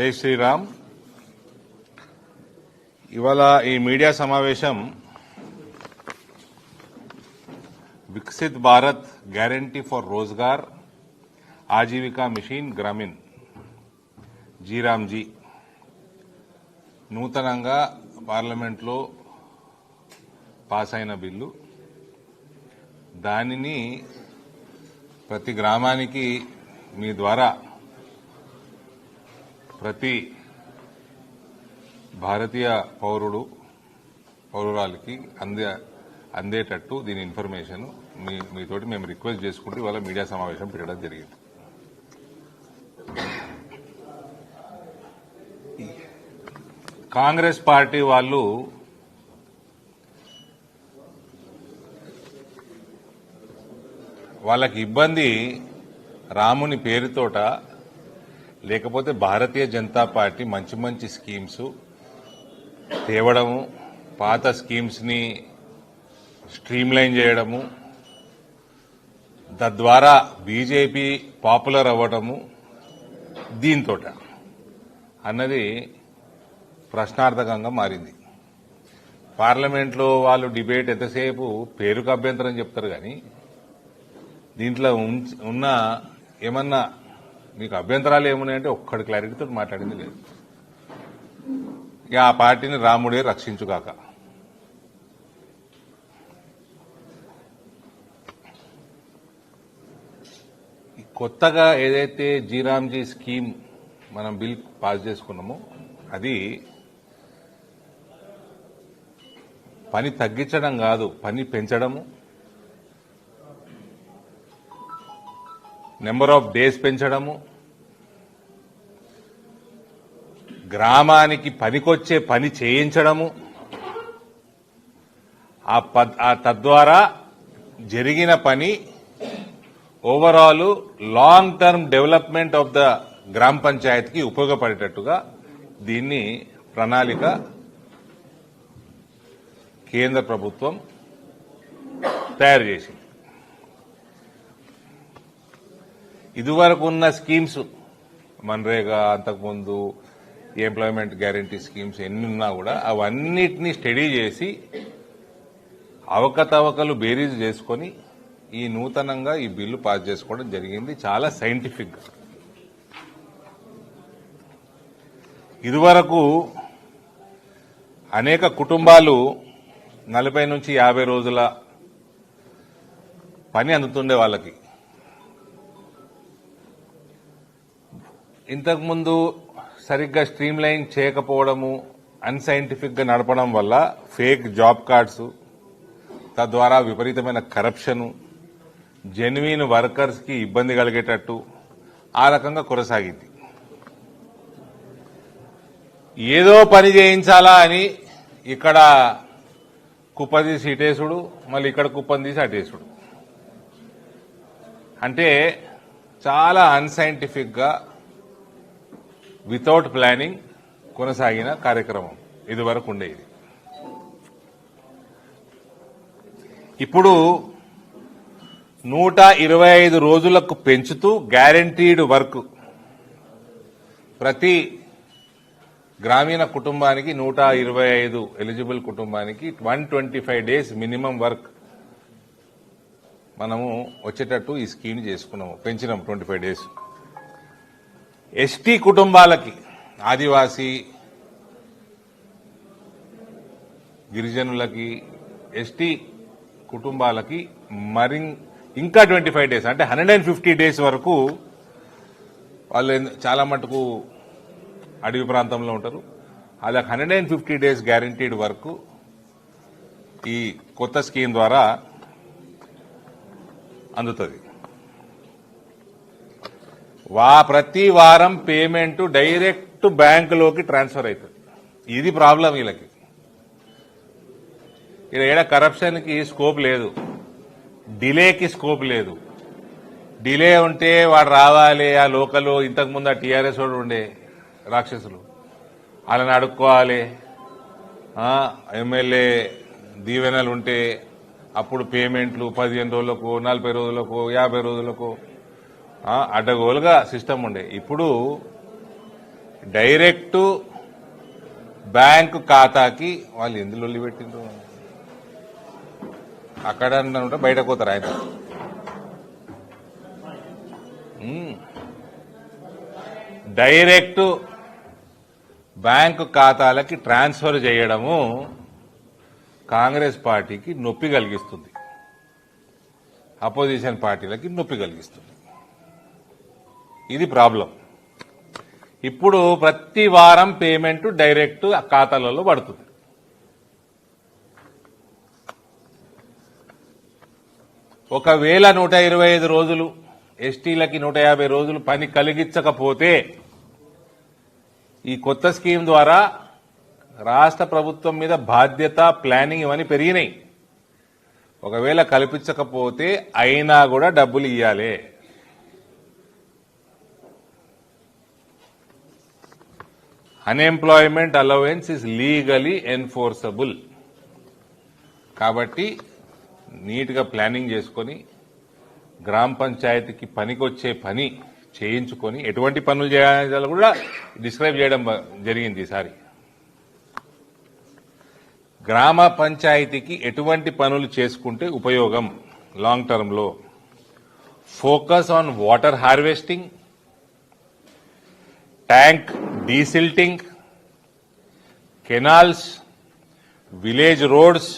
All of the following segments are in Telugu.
జై శ్రీరామ్. ఇవాళ ఈ మీడియా సమావేశం Viksit Bharat guarantee for Rozgar Ajeevika mission Gramin. G RAM G నూతనంగా పార్లమెంట్లో పాస్ అయిన బిల్లు. దానిని ప్రతి గ్రామానికి మీ ద్వారా ప్రతి భారతీయ పౌరుడు పౌరురాలకి అందే అందేటట్టు దీని ఇన్ఫర్మేషన్ మీ మీతోటి మేము రిక్వెస్ట్ చేసుకుంటూ ఇవాళ మీడియా సమావేశం పెట్టడం జరిగింది. కాంగ్రెస్ పార్టీ వాళ్ళు వాళ్ళకి ఇబ్బంది రాముని పేరుతోట లేకపోతే భారతీయ జనతా పార్టీ మంచి మంచి స్కీమ్స్ తేవడము పాత స్కీమ్స్ని స్ట్రీమ్లైన్ చేయడము తద్వారా బీజేపీ పాపులర్ అవ్వడము దీంతో అన్నది ప్రశ్నార్థకంగా మారింది. పార్లమెంట్లో వాళ్ళు డిబేట్ ఎంతసేపు పేరుకు అభ్యంతరం చెప్తారు కానీ దీంట్లో ఉన్న ఏమన్నా మీకు అభ్యంతరాలు ఏమున్నాయంటే ఒక్కడి క్లారిటీతో మాట్లాడింది లేదు. ఇక ఆ పార్టీని రాముడే రక్షించుగాక. కొత్తగా ఏదైతే జీరామ్జీ స్కీమ్ మనం బిల్ పాస్ చేసుకున్నామో అది పని తగ్గించడం కాదు పని పెంచడము. నెంబర్ ఆఫ్ డేస్ పెంచడము. గ్రామానికి పనికొచ్చే పని చేయించడము. ఆ పద్- ఆ తద్వారా జరిగిన పని overall long term development of the గ్రామ పంచాయత్కి ఉపయోగపడేటట్టుగా దీన్ని ప్రణాళిక కేంద్ర ప్రభుత్వం తయారు చేసింది. ఇదివరకు ఉన్న స్కీమ్స్ మన్రేగా అంతకుముందు ఎంప్లాయ్మెంట్ గ్యారంటీ స్కీమ్స్ ఎన్ని ఉన్నా కూడా అవన్నిటినీ స్టడీ చేసి అవకతవకలు బేరీజ్ చేసుకొని ఈ నూతనంగా ఈ బిల్లు పాస్ చేసుకోవడం జరిగింది. చాలా సైంటిఫిక్ ఇదివరకు అనేక కుటుంబాలు నలభై నుంచి యాభై రోజుల పని అందుతుండే వాళ్ళకి. ఇంతకుముందు సరిగ్గా స్ట్రీమ్ లైన్ చేయకపోవడము అన్సైంటిఫిక్గా నడపడం వల్ల ఫేక్ జాబ్ కార్డ్స్ తద్వారా విపరీతమైన కరప్షన్ జెన్యున్ వర్కర్స్కి ఇబ్బంది కలిగేటట్టు ఆ రకంగా కొనసాగింది. ఏదో పని చేయించాలా అని ఇక్కడ కుప్పదీసి ఇటేసుడు మళ్ళీ ఇక్కడ కుప్పని తీసి అటేసుడు. అంటే చాలా అన్సైంటిఫిక్గా వితౌట్ ప్లానింగ్ కొనసాగిన కార్యక్రమం. ఇదివరకు ఉండేది. ఇప్పుడు నూట ఇరవై ఐదు రోజులకు పెంచుతూ గ్యారంటీడ్ వర్క్ ప్రతి గ్రామీణ కుటుంబానికి నూట ఇరవై ఐదు ఎలిజిబుల్ కుటుంబానికి one twenty five days minimum work మనము వచ్చేటట్టు ఈ స్కీమ్ చేసుకున్నాము. పెంచినాం ట్వంటీ ఫైవ్ డేస్ ఎస్టీ కుటుంబాలకి ఆదివాసీ గిరిజనులకి ఎస్టీ కుటుంబాలకి మరి ఇంకా ట్వంటీ ఫైవ్ డేస్ అంటే హండ్రెడ్ అండ్ ఫిఫ్టీ డేస్ వరకు వాళ్ళు చాలా మటుకు అడవి ప్రాంతంలో ఉంటారు. అలా hundred and fifty days guaranteed వరకు ఈ కొత్త స్కీమ్ ద్వారా అందుతుంది. వా ప్రతి వారం పేమెంట్ డైరెక్ట్ బ్యాంకులోకి ట్రాన్స్ఫర్ అవుతుంది ఇది ప్రాబ్లం వీళ్ళకి. ఇక్కడ ఏడ కరప్షన్కి స్కోప్ లేదు. డిలేకి స్కోప్ లేదు. డిలే ఉంటే వాడు రావాలి ఆ లోకల్ ఇంతకుముందు ఆ టీఆర్ఎస్ వాడు ఉండే రాక్షసులు. వాళ్ళని అడుక్కోవాలి. ఎమ్మెల్యే దీవెనలు ఉంటే అప్పుడు పేమెంట్లు పదిహేను రోజులకు నలభై రోజులకు యాభై రోజులకు అడ్డగోలుగా సిస్టమ్ ఉండే. ఇప్పుడు డైరెక్ట్ బ్యాంకు ఖాతాకి వాళ్ళు ఎందులో పెట్టిండ్రు? అక్కడ ఉంటే బయటకు పోతారు ఆయన. డైరెక్ట్ బ్యాంకు ఖాతాలకి ట్రాన్స్ఫర్ చేయడము కాంగ్రెస్ పార్టీకి నొప్పి కలిగిస్తుంది. అపోజిషన్ పార్టీలకి నొప్పి కలిగిస్తుంది. ఇది ప్రాబ్లం. ఇప్పుడు ప్రతి వారం పేమెంట్ డైరెక్ట్ ఖాతాలలో పడుతుంది. ఒకవేళ నూట ఇరవై ఐదు రోజులు ఎస్టీలకి నూట యాభై రోజులు పని కలిగించకపోతే ఈ కొత్త స్కీమ్ ద్వారా రాష్ట్ర ప్రభుత్వం మీద బాధ్యత ప్లానింగ్ ఇవన్నీ పెరిగినాయి. ఒకవేళ కల్పించకపోతే అయినా కూడా డబ్బులు ఇవ్వాలి unemployment allowance is legally enforceable కాబట్టి నీట్గా ప్లానింగ్ చేసుకొని గ్రామ పంచాయతీకి పనికొచ్చే పని చేయించుకొని ఎటువంటి పనులు చేయాలో కూడా డిస్క్రైబ్ చేయడం జరిగింది ఈసారి గ్రామ పంచాయతీకి ఎటువంటి పనులు చేసుకుంటే ఉపయోగం? లాంగ్ టర్మ్లో focus on water harvesting tank desilting canals village roads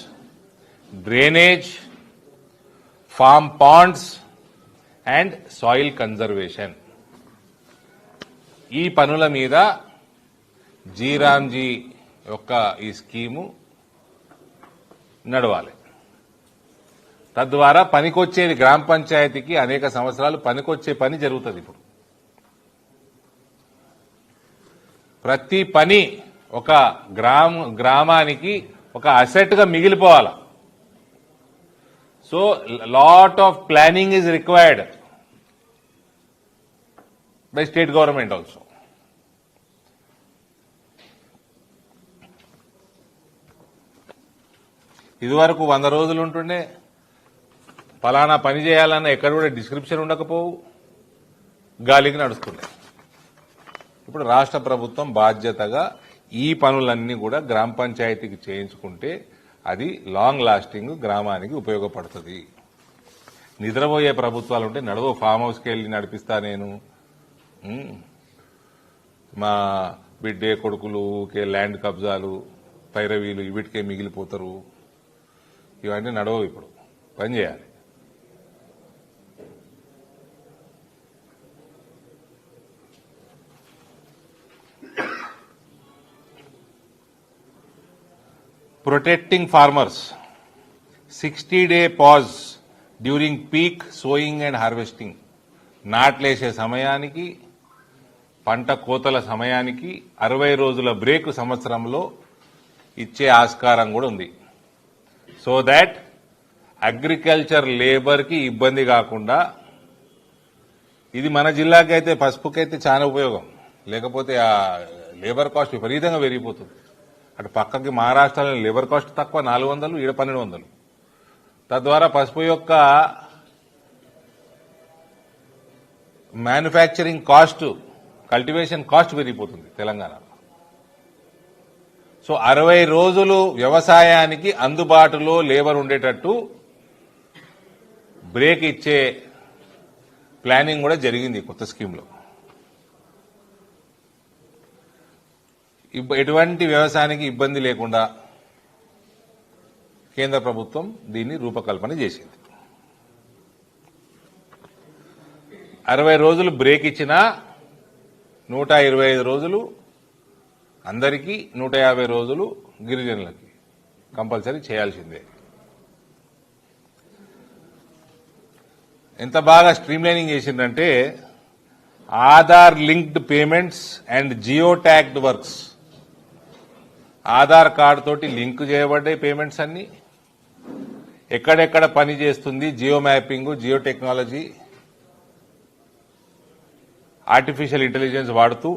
drainage farm ponds and soil conservation. ఈ పనుల మీద జీరాంజీ యొక్క ఈ స్కీము నడవాలి. తద్వారా పనికొచ్చేది గ్రామ పంచాయతీకి అనేక సంవత్సరాలు పనికొచ్చే పని జరుగుతుంది ఇప్పుడు. ప్రతి పని ఒక గ్రామ గ్రామానికి ఒక అసెట్గా మిగిలిపోవాలి. So lot of planning is required by state government also ఇదివరకు వంద రోజులు ఉంటుండే ఫలానా పని చేయాలన్న ఎక్కడ కూడా డిస్క్రిప్షన్ ఉండకపోవు గాలికి నడుస్తుండే. ఇప్పుడు రాష్ట్ర ప్రభుత్వం బాధ్యతగా ఈ పనులన్నీ కూడా గ్రామ పంచాయతీకి చేయించుకుంటే అది లాంగ్ లాస్టింగ్ గ్రామానికి ఉపయోగపడుతుంది. నిద్రపోయే ప్రభుత్వాలు ఉంటే నడవ ఫామ్ హౌస్కి వెళ్ళి నడిపిస్తా నేను. మా బిడ్డే కొడుకులు ఊకే ల్యాండ్ కబ్జాలు పైరవీలు వీటికే మిగిలిపోతారు. ఇవన్నీ నడవవు ఇప్పుడు. పని చేయాలి. Protecting farmers. 60 day pause during peak sowing and harvesting. నాట్లేసే సమయానికి పంట కోతల సమయానికి అరవై రోజుల బ్రేక్ సంవత్సరంలో ఇచ్చే ఆస్కారం కూడా ఉంది. సో దాట్ అగ్రికల్చర్ లేబర్కి ఇబ్బంది కాకుండా ఇది మన జిల్లాకైతే పసుపుకైతే చాలా ఉపయోగం. లేకపోతే ఆ లేబర్ కాస్ట్ విపరీతంగా పెరిగిపోతుంది. అటు పక్కకి మహారాష్ట్రలో లేబర్ కాస్ట్ తక్కువ నాలుగు వందలు ఈడ పన్నెండు వందలు. తద్వారా పసుపు యొక్క మ్యానుఫ్యాక్చరింగ్ కాస్ట్ కల్టివేషన్ కాస్ట్ పెరిగిపోతుంది తెలంగాణలో. సో అరవై రోజులు వ్యవసాయానికి అందుబాటులో లేబర్ ఉండేటట్టు బ్రేక్ ఇచ్చే ప్లానింగ్ కూడా జరిగింది కొత్త స్కీమ్లో. ఎటువంటి వ్యవసాయానికి ఇబ్బంది లేకుండా కేంద్ర ప్రభుత్వం దీన్ని రూపకల్పన చేసింది. అరవై రోజులు బ్రేక్ ఇచ్చినా నూట ఇరవై ఐదు రోజులు అందరికీ నూట యాభై రోజులు గిరిజనులకి కంపల్సరీ చేయాల్సిందే. ఎంత బాగా స్ట్రీమ్లైనింగ్ చేసిందంటే Aadhaar linked payments and geo tagged works Aadhaar card తోటి లింక్ చేయబడ్డాయి పేమెంట్స్ అన్ని. ఎక్కడెక్కడ పని చేస్తుంది geo mapping geo technology artificial intelligence వాడుతూ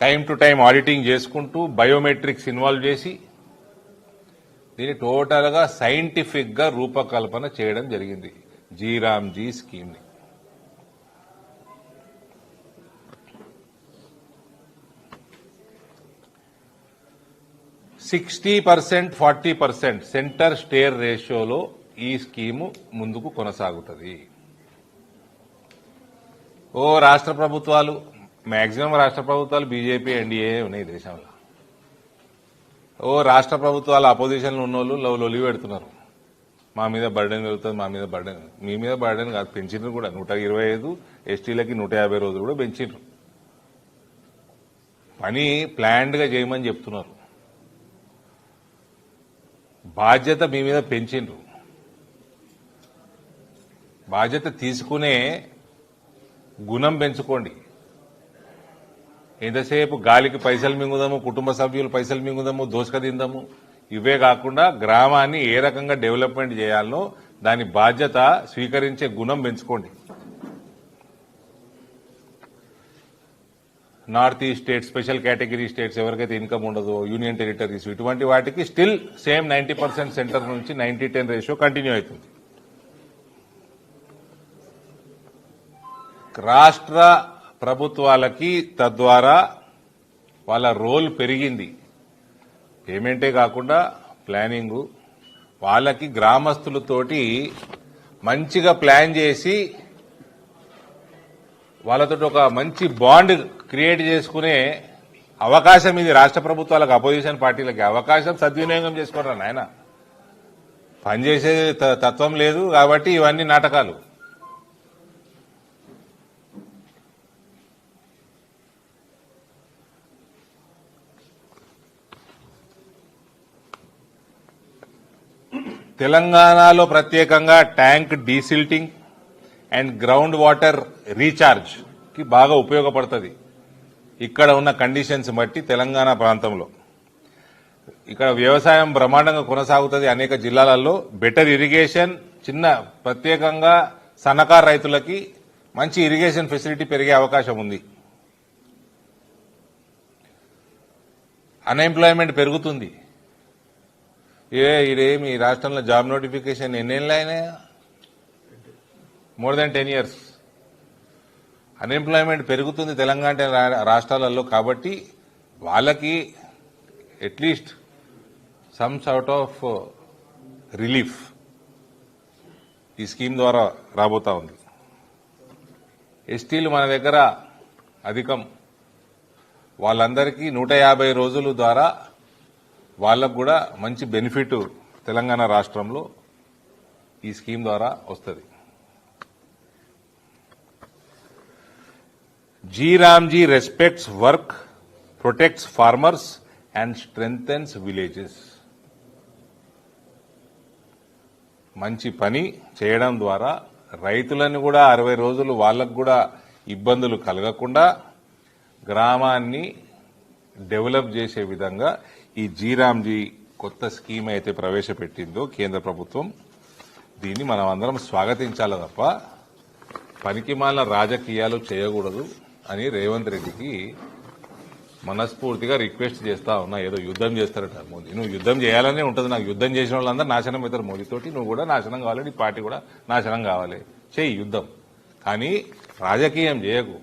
టైం టు టైం ఆడిటింగ్ చేసుకుంటూ బయోమెట్రిక్స్ ఇన్వాల్వ్ చేసి దీన్ని టోటల్గా సైంటిఫిక్గా రూపకల్పన చేయడం జరిగింది. జీరామ్జీ స్కీమ్ని. Sixty percent forty percent centre state రేషియోలో ఈ స్కీము ముందుకు కొనసాగుతుంది. ఓ రాష్ట్ర ప్రభుత్వాలు మ్యాక్సిమం రాష్ట్ర ప్రభుత్వాలు బీజేపీ ఎన్డీఏ ఉన్నాయి దేశంలో. ఓ రాష్ట్ర ప్రభుత్వాలు అపోజిషన్లో ఉన్నోళ్ళు లవ్ లొలి పెడుతున్నారు. మా మీద బర్డెన్ పెరుగుతుంది మా మీద బర్డెన్ మీ మీద బర్డెన్ కాదు పెంచిండ్రు కూడా. నూట ఇరవై ఐదు ఎస్టీలకి నూట యాభై రోజులు కూడా పెంచిండ్రు పని ప్లాన్డ్గా చేయమని చెప్తున్నారు. బాధ్యత మీ మీద పెంచిండ్రు. బాధ్యత తీసుకునే గుణం పెంచుకోండి. ఎంతసేపు గాలికి పైసలు మింగుదాము కుటుంబ సభ్యులు పైసలు మింగుదాము దోసుక తిందాము ఇవే కాకుండా గ్రామాన్ని ఏ రకంగా డెవలప్మెంట్ చేయాలనో దాని బాధ్యత స్వీకరించే గుణం పెంచుకోండి. North east states special category states ఎవరికైతే ఇన్కమ్ ఉండదో యూనియన్ టెరిటరీస్ ఇటువంటి వాటికి still same ninety percent centre నుంచి నైన్టీ టెన్ రేషియో కంటిన్యూ అవుతుంది. రాష్ట్ర ప్రభుత్వాలకి తద్వారా వాళ్ళ రోల్ పెరిగింది. పేమెంటే కాకుండా ప్లానింగు. వాళ్ళకి గ్రామస్తులతోటి మంచిగా ప్లాన్ చేసి వాళ్ళతో ఒక మంచి బాండ్ క్రియేట్ చేసుకునే అవకాశం ఇది రాష్ట్ర ప్రభుత్వాలకు అపోజిషన్ పార్టీలకి. అవకాశం సద్వినియోగం చేసుకోరా ఆయన పనిచేసే త- తత్వం లేదు కాబట్టి ఇవన్నీ నాటకాలు. తెలంగాణలో ప్రత్యేకంగా tank desilting and ground water రీఛార్జ్కి బాగా ఉపయోగపడుతుంది. ఇక్కడ ఉన్న కండిషన్స్ బట్టి తెలంగాణ ప్రాంతంలో. ఇక్కడ వ్యవసాయం బ్రహ్మాండంగా కొనసాగుతుంది అనేక జిల్లాలలో. బెటర్ ఇరిగేషన్ చిన్న ప్రత్యేకంగా సన్నకారు రైతులకి మంచి ఇరిగేషన్ ఫెసిలిటీ పెరిగే అవకాశం ఉంది. అన్ఎంప్లాయ్మెంట్ పెరుగుతుంది. ఏ ఇదేమి రాష్ట్రంలో జాబ్ నోటిఫికేషన్ ఎన్నేళ్ళు అయినాయా more than ten years unemployment పెరుగుతుంది తెలంగాణ రా- రాష్ట్రాలలో కాబట్టి వాళ్ళకి at least some sort of relief ఈ స్కీమ్ ద్వారా రాబోతా ఉంది. ఎస్టీలు మన దగ్గర అధికం. వాళ్ళందరికీ నూట యాభై రోజుల ద్వారా వాళ్ళకు కూడా మంచి బెనిఫిట్ తెలంగాణ రాష్ట్రంలో ఈ స్కీమ్ ద్వారా వస్తుంది. G RAM G respects work protects farmers and strengthens villages మంచి పని చేయడం ద్వారా రైతులను కూడా అరవై రోజులు వాళ్ళకు కూడా ఇబ్బందులు కలగకుండా గ్రామాన్ని డెవలప్ చేసే విధంగా ఈ జీరామ్జీ కొత్త స్కీమ్ అయితే ప్రవేశపెట్టిందో కేంద్ర ప్రభుత్వం దీన్ని మనం అందరం స్వాగతించాలి తప్ప పనికిమాల రాజకీయాలు చేయకూడదు. అని రేవంత్ రెడ్డికి మనస్ఫూర్తిగా రిక్వెస్ట్ చేస్తా ఉన్నా. ఏదో యుద్ధం చేస్తారట మోదీ. నువ్వు యుద్ధం చేయాలనే ఉంటుంది. నాకు యుద్ధం చేసిన వాళ్ళందరూ నాశనం అవుతారు మోదీతోటి నువ్వు కూడా నాశనం కావాలి. నీ పార్టీ కూడా నాశనం కావాలి. చేయి యుద్ధం. కానీ రాజకీయం చేయకు.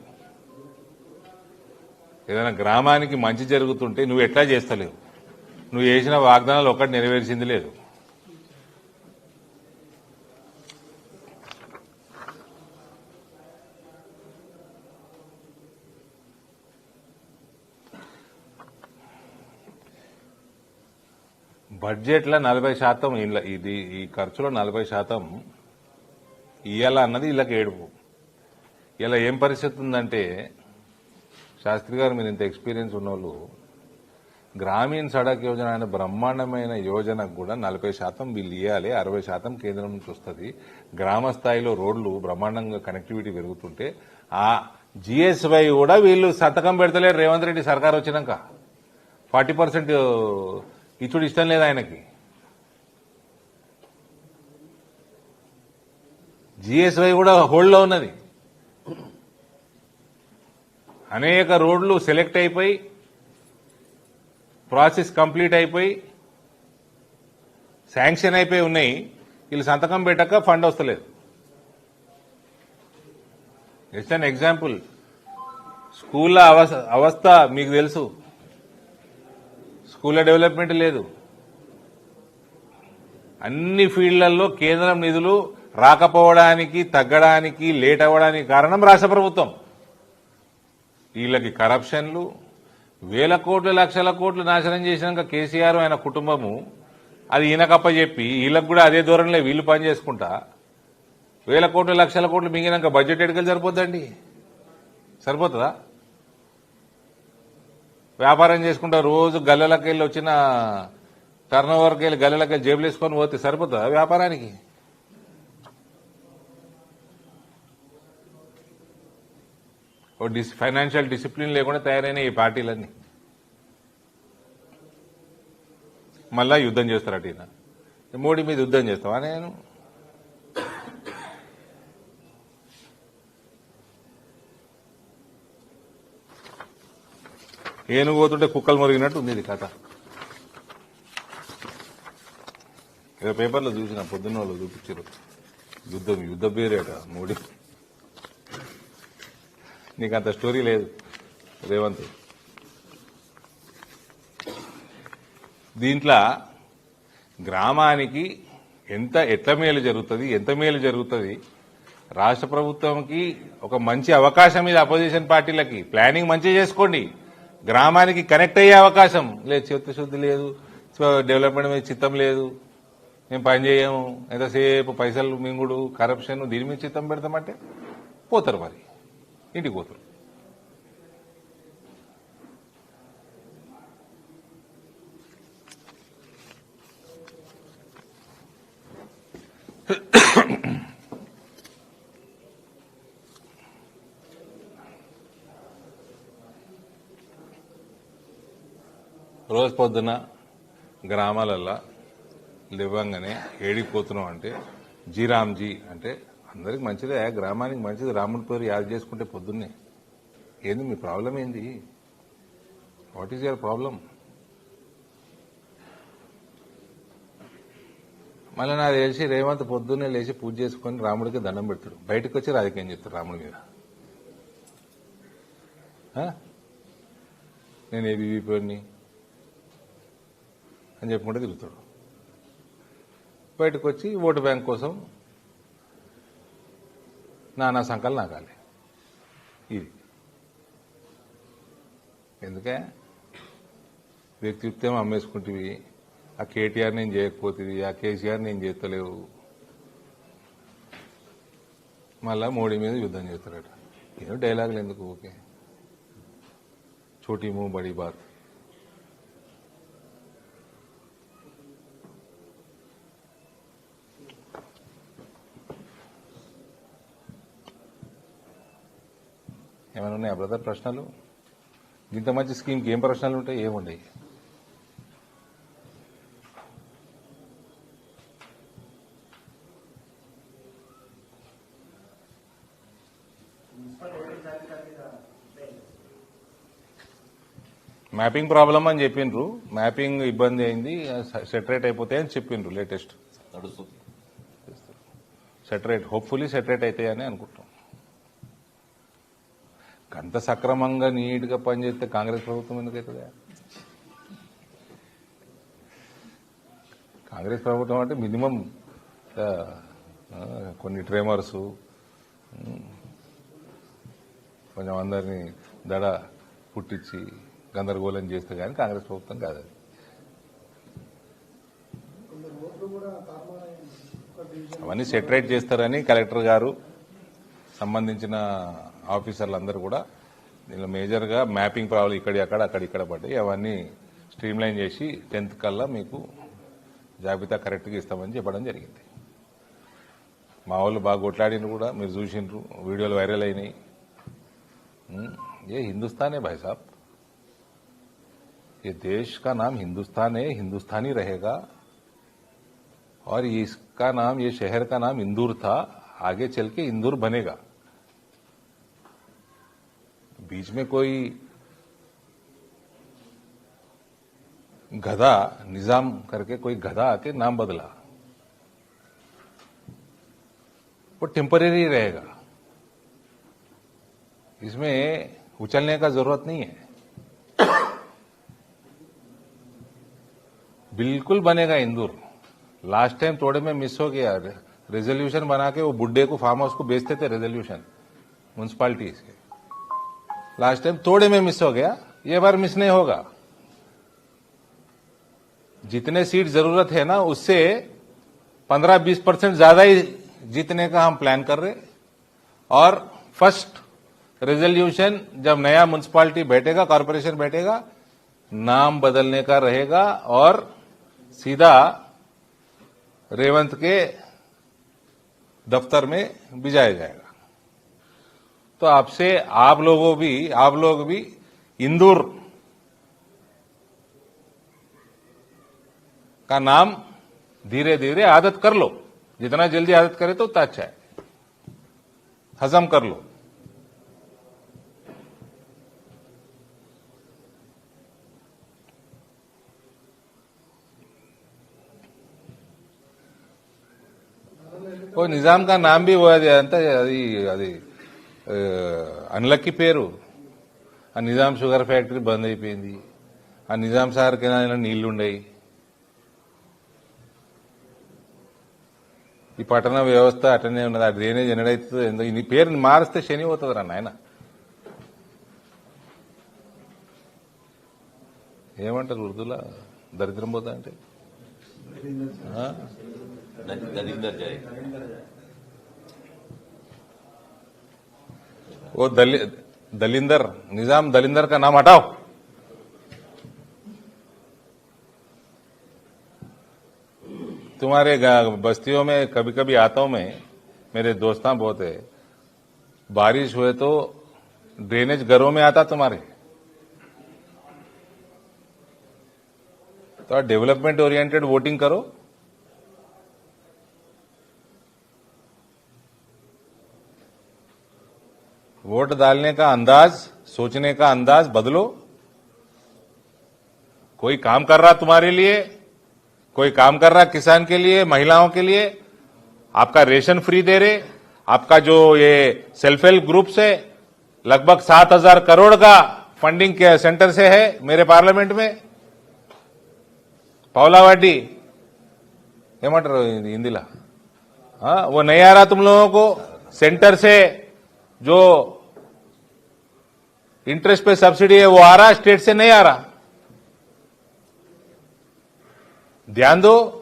ఏదైనా గ్రామానికి మంచి జరుగుతుంటే నువ్వు ఎట్లా చేస్తలేవు? నువ్వు చేసిన వాగ్దానాలు ఒక్కటి నెరవేర్చింది లేదు. బడ్జెట్లో నలభై శాతం ఇలా ఇది ఈ ఖర్చులో నలభై శాతం ఇయ్యాల అన్నది ఇళ్ళకి ఏడుపు. ఇలా ఏం పరిస్థితి ఉందంటే శాస్త్రి గారు మీరు ఇంత ఎక్స్పీరియన్స్ ఉన్నోళ్ళు గ్రామీణ సడక్ యోజన అనే బ్రహ్మాండమైన యోజనకు కూడా నలభై శాతం వీళ్ళు ఇవ్వాలి అరవై శాతం కేంద్రం నుంచి వస్తుంది. గ్రామ స్థాయిలో రోడ్లు బ్రహ్మాండంగా కనెక్టివిటీ పెరుగుతుంటే ఆ జిఎస్వై కూడా వీళ్ళు సంతకం పెడతలేరు. రేవంత్ రెడ్డి సర్కార్ వచ్చినాక ఫార్టీ పర్సెంట్ ఇతడు ఇష్టం లేదు ఆయనకి. జిఎస్వై కూడా హోల్డ్లో ఉన్నది. అనేక రోడ్లు సెలెక్ట్ అయిపోయి ప్రాసెస్ కంప్లీట్ అయిపోయి శాంక్షన్ అయిపోయి ఉన్నాయి. వీళ్ళు సంతకం పెట్టక ఫండ్ వస్తలేదు. Just an example. స్కూల్లో అవస్థ అవస్థ మీకు తెలుసు. స్కూళ్ళ డెవలప్మెంట్ లేదు. అన్ని ఫీల్డ్లలో కేంద్రం నిధులు రాకపోవడానికి తగ్గడానికి లేట్ అవ్వడానికి కారణం రాష్ట్ర ప్రభుత్వం. వీళ్ళకి కరప్షన్లు వేల కోట్లు లక్షల కోట్లు నాశనం చేసినాక కేసీఆర్ ఆయన కుటుంబము అది ఈయనకప్ప చెప్పి వీళ్ళకి కూడా అదే ధోరణిలో వీళ్ళు పని చేసుకుంటా వేల కోట్లు లక్షల కోట్లు మింగినాక బడ్జెట్ ఎడుకలు సరిపోద్దండి? సరిపోతుందా? వ్యాపారం చేసుకుంటా రోజు గల్లెలకి వెళ్ళి వచ్చిన టర్నోవర్కి వెళ్ళి గల్లెలకి వెళ్ళి జేబులు వేసుకొని పోతే సరిపోతుందా వ్యాపారానికి? ఓ డిస్ ఫైనాన్షియల్ డిసిప్లిన్ లేకుండా తయారైన ఈ పార్టీలన్నీ. మళ్ళా యుద్ధం చేస్తారట ఈయన. మోడీ మీద యుద్ధం చేస్తావా? నేను ఏనుగు పోతుంటే కుక్కలు మురిగినట్టు ఉంది ఇది కథ. ఏదో పేపర్లో చూసిన పొద్దున్న వాళ్ళు చూపించారు యుద్ధం యుద్ధ పేరేట మోడీ. నీకు అంత స్టోరీ లేదు రేవంత్. దీంట్లో గ్రామానికి ఎంత ఎట్ల మేలు జరుగుతుంది ఎంత మేలు జరుగుతుంది రాష్ట్ర ప్రభుత్వంకి ఒక మంచి అవకాశం ఇది అపోజిషన్ పార్టీలకి ప్లానింగ్ మంచిగా చేసుకోండి. గ్రామానికి కనెక్ట్ అయ్యే అవకాశం లేదు. చిత్తశుద్ధి లేదు. డెవలప్మెంట్ మీద చిత్తం లేదు. మేము పని చేయము. ఎంతసేపు పైసలు మింగుడు కరప్షన్ దీని మీద చిత్తం పెడతామంటే పోతారు మరి. ఇంటికి పోతారు. రోజు పొద్దున గ్రామాలల్లో లేవంగానే ఏడిపోతున్నాం అంటే జీరామ్జీ అంటే అందరికి మంచిదే గ్రామానికి మంచిది రాముడి పేరు యాద చేసుకుంటే పొద్దున్నే. ఏంది మీ ప్రాబ్లం ఏంది? వాట్ ఈజ్ యువర్ ప్రాబ్లం మళ్ళీ నాకు తెలిసి రేవంత్ పొద్దున్నే లేచి పూజ చేసుకొని రాముడికి దండం పెడతాడు. బయటకు వచ్చి రాజకీయం చెప్తాడు రాముడి మీద. నేను నేను ఏబీవీపీని అని చెప్పుకుంటే తిరుగుతాడు. బయటకు వచ్చి ఓటు బ్యాంక్ కోసం నానా సంకలు నాగాలి. ఇది. ఎందుకే? వ్యక్తిత్వం అమ్మేసుకుంటేవి. ఆ కేటీఆర్ నేను చేయకపోతుంది ఆ కేసీఆర్ నేను చేస్తలేవు. మళ్ళా మోడీ మీద యుద్ధం చేస్తారట. ఏదో డైలాగులు ఎందుకు ఓకే చోటీ మూ బడి బాత్. ఏమైనా ఉన్నాయా బ్రదర్ ప్రశ్నలు? ఇంత మంచి స్కీమ్కి ఏం ప్రశ్నలు ఉంటాయి? ఏముండయి? మ్యాపింగ్ ప్రాబ్లం అని చెప్పిండ్రు. మ్యాపింగ్ ఇబ్బంది అయింది. సెటరేట్ అయిపోతాయి అని చెప్పిండ్రు లేటెస్ట్. నడుస్తుంది. సెటరేట్ హోప్ఫుల్లీ సెటరేట్ అవుతాయని అనుకుంటాం అంత సక్రమంగా నీట్గా పనిచేస్తే కాంగ్రెస్ ప్రభుత్వం ఎందుకవుతుందా కాంగ్రెస్ ప్రభుత్వం అంటే మినిమం కొన్ని ట్రేమర్స్ కొంచెం అందరినీ దడ పుట్టించి గందరగోళం చేస్తే కానీ కాంగ్రెస్ ప్రభుత్వం కాదు అది. అవన్నీ సెటరేట్ చేస్తారని కలెక్టర్ గారు సంబంధించిన ఆఫీసర్లందరూ కూడా దీనిలో మేజర్గా మ్యాపింగ్ ప్రాబ్లం ఇక్కడ అక్కడ అక్కడ ఇక్కడ పడ్డాయి అవన్నీ స్ట్రీమ్లైన్ చేసి టెన్త్ కల్లా మీకు జాబితా కరెక్ట్గా ఇస్తామని చెప్పడం జరిగింది మా వాళ్ళు బాగా కొట్లాడినరు కూడా మీరు చూసిండ్రు వీడియోలు వైరల్ అయినాయి हम्म, ये हिंदुस्तान है भाई साहब ये देश का नाम हिंदुस्तान है हिंदुस्तानी रहेगा और ये इसका नाम ये शहर का नाम इंदौर था आगे चल के इंदौर बनेगा बीच में कोई गधा, निज़ाम करके कोई गधा आके नाम बदला। वो टेम्परेरी रहेगा। इसमें उछलने का ज़रूरत नहीं है। बिल्कुल बनेगा इंदूर। लास्ट टाइम थोड़े में मिस हो गया। रेजोल्यूशन बना के वो बुड्ढे को फार्म हाउस को बेचते थे रेजोल्यूशन म्यूनसिपालिटी के। लास्ट टाइम थोड़े में मिस हो गया, ये बार मिस नहीं होगा। जितने सीट ज़रूरत है ना, उससे 15-20 परसेंट ज़्यादा ही जीतने का हम प्लान कर रहे और फ़र्स्ट रेजोल्यूशन जब नया म्यूनसिपालिटी बैठेगा कॉरपोरेशन बैठेगा, नाम बदलने का रहेगा और सीधा रेवंत के दफ्तर में भिजाया जाएगा। तो आपसे आप लोगों भी, आप लोग भी इंदौर का नाम धीरे धीरे आदत कर लो। जितना जल्दी आदत करे तो उतना अच्छा है। हजम कर लो। कोई निज़ाम का नाम भी वो अभी అన్లక్కి పేరు. ఆ నిజాం షుగర్ ఫ్యాక్టరీ బంద్ అయిపోయింది. ఆ నిజాం సార్ కెనాల్లో నీళ్ళు ఉండయి ఈ పట్టణ వ్యవస్థ అటనే ఉన్నది. ఆ డ్రైనేజ్ ఎన్నడైతుందో ఏందో. ఈ పేరుని మారిస్తే శని పోతుంది రా నాయన. ఏమంటారు ఉర్దూలో దరిద్రం పోతా అంటే? वो दलि, दलिंदर निज़ाम दलिंदर का नाम हटाओ। तुम्हारे बस्तियों में कभी कभी आता हूँ मैं मेरे दोस्ता बहुत है। बारिश हुए तो ड्रेनेज घरों में आता तुम्हारे। तो डेवलपमेंट ओरिएंटेड वोटिंग करो। वोट डालने का अंदाज, सोचने का अंदाज बदलो। कोई काम कर रहा तुम्हारे लिए, कोई काम कर रहा किसान के लिए, महिलाओं के लिए, आपका रेशन फ्री दे रहे, आपका जो ये सेल्फ हेल्प ग्रुप से लगभग सात हज़ार करोड़ का फंडिंग के सेंटर से है मेरे पार्लियामेंट में। पौलावाटी हेमटर इंदिला हाँ वो नहीं आ रहा तुम लोगों को, सेंटर से जो इंटरेस्ट पे सब्सिडी है, वो आ रहा स्टेट से नहीं आ रहा। ध्यान दो,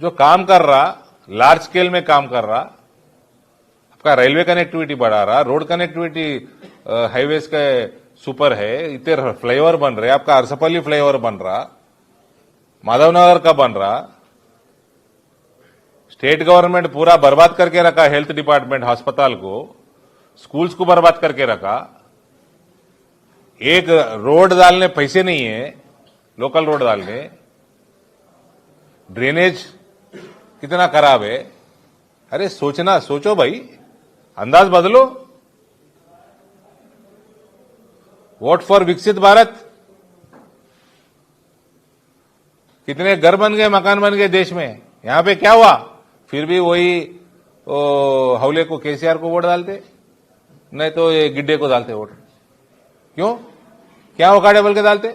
जो काम कर रहा लार्ज स्केल में काम कर रहा, आपका रेलवे कनेक्टिविटी बढ़ा रहा रोड कनेक्टिविटी हाईवेज का सुपर है, इतने फ्लाईओवर बन रहे, आपका अरसपल्ली फ्लाईओवर बन रहा, माधवनगर का बन रहा स्टेट गवर्नमेंट पूरा बर्बाद करके रखा, हेल्थ डिपार्टमेंट, अस्पताल को, स्कूल्स को बर्बाद करके रखा। एक रोड डालने पैसे नहीं है, लोकल रोड डालने। ड्रेनेज कितना खराब है। अरे सोचना, सोचो भाई, अंदाज बदलो। वोट फॉर विकसित भारत। कितने घर बन गए, मकान बन गए देश में। यहाँ पे क्या हुआ? फिर भी वही हवले को केसीआर को वोट डालते, नहीं तो ये गिड्डे को डालते वोट। क्यों? क्या ओकाड़े बल के डालते?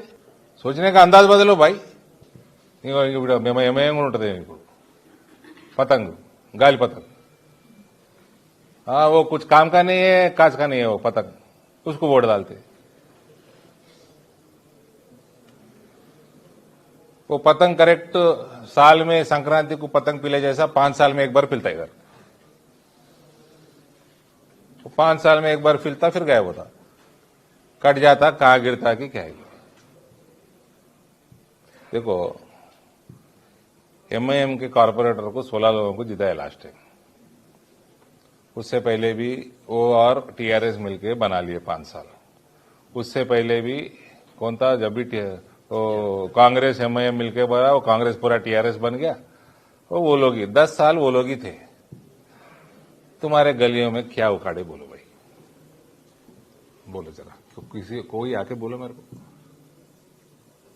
सोचने का अंदाज बदलो भाई। उठते पतंग, गाल पतंग। हाँ वो कुछ काम का नहीं है, काज का नहीं है वो पतंग। उसको वोट डालते। वो पतंग करेक्ट साल में संक्रांति को पतंग पिले जैसा पाँच साल में एक बार पिलता इधर। वो पाँच साल में एक बार फिलता, फिर गायब होता। कट जाता, कहाँ गिरता, कि क्या है? देखो एमआईएम के कॉरपोरेटर को 16 लोगों को जिताया लास्ट टाइम उससे पहले भी वो और टीआरएस मिलके बना लिए पाँच साल। उससे पहले भी कौन था? जब भी टी- एम आई एम मिलकर बना वो कांग्रेस पूरा टीआरएस बन गया। वो वो लोग ही, दस साल वो लोग ही थे। तुम्हारे गलियों में क्या उखाड़े बोलो भाई? बोलो जरा तो किसी, कोई आके बोलो मेरे को।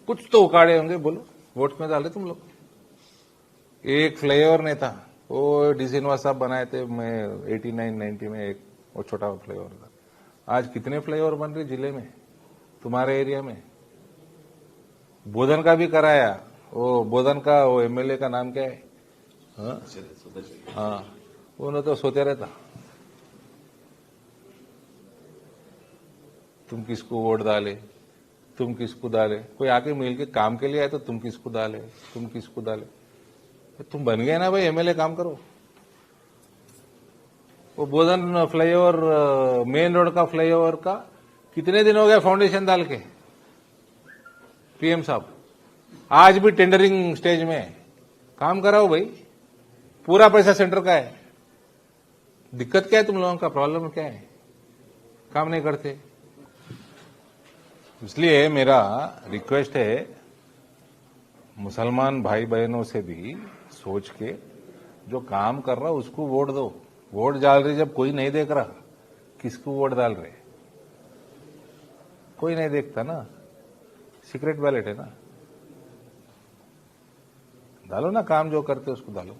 कुछ तो उखाड़े होंगे, बोलो। वोट में डाले तुम लोग। एक फ्लाईओवर नहीं था वो डी साहब बनाए थे, मैं 89 90 में एक, वो छोटा फ्लाईओवर था। आज कितने फ्लाईओवर बन रहे ज़िले में? तुम्हारे एरिया में? बोधन का भी कराया, वो बोधन का, वो एमएलए का नाम क्या है? हाँ? हाँ। उन्होंने तो सोते रहता। तुम किसको वोट डाले? तुम किसको डाले? कोई आके मिल के काम के लिए आए तो तुम किसको डाले? तुम किसको डाले? तो तुम बन गए ना भाई एमएलए काम करो। वो बोधन फ्लाईओवर, मेन रोड का फ्लाईओवर का कितने दिन हो गया फाउंडेशन डाल के? पीएम साहब, आज भी टेंडरिंग स्टेज में। काम कराओ भाई। पूरा पैसा सेंटर का है। दिक्कत क्या है तुम लोगों का? प्रॉब्लम क्या है? काम नहीं करते। इसलिए मेरा रिक्वेस्ट है, मुसलमान भाई बहनों से भी सोच के, जो काम कर रहा उसको वोट दो। वोट डाल रहे जब कोई नहीं देख रहा, किसको वोट डाल रहे? कोई नहीं देखता ना। सीक्रेट बैलेट है ना? डालो ना काम जो करते उसको डालो।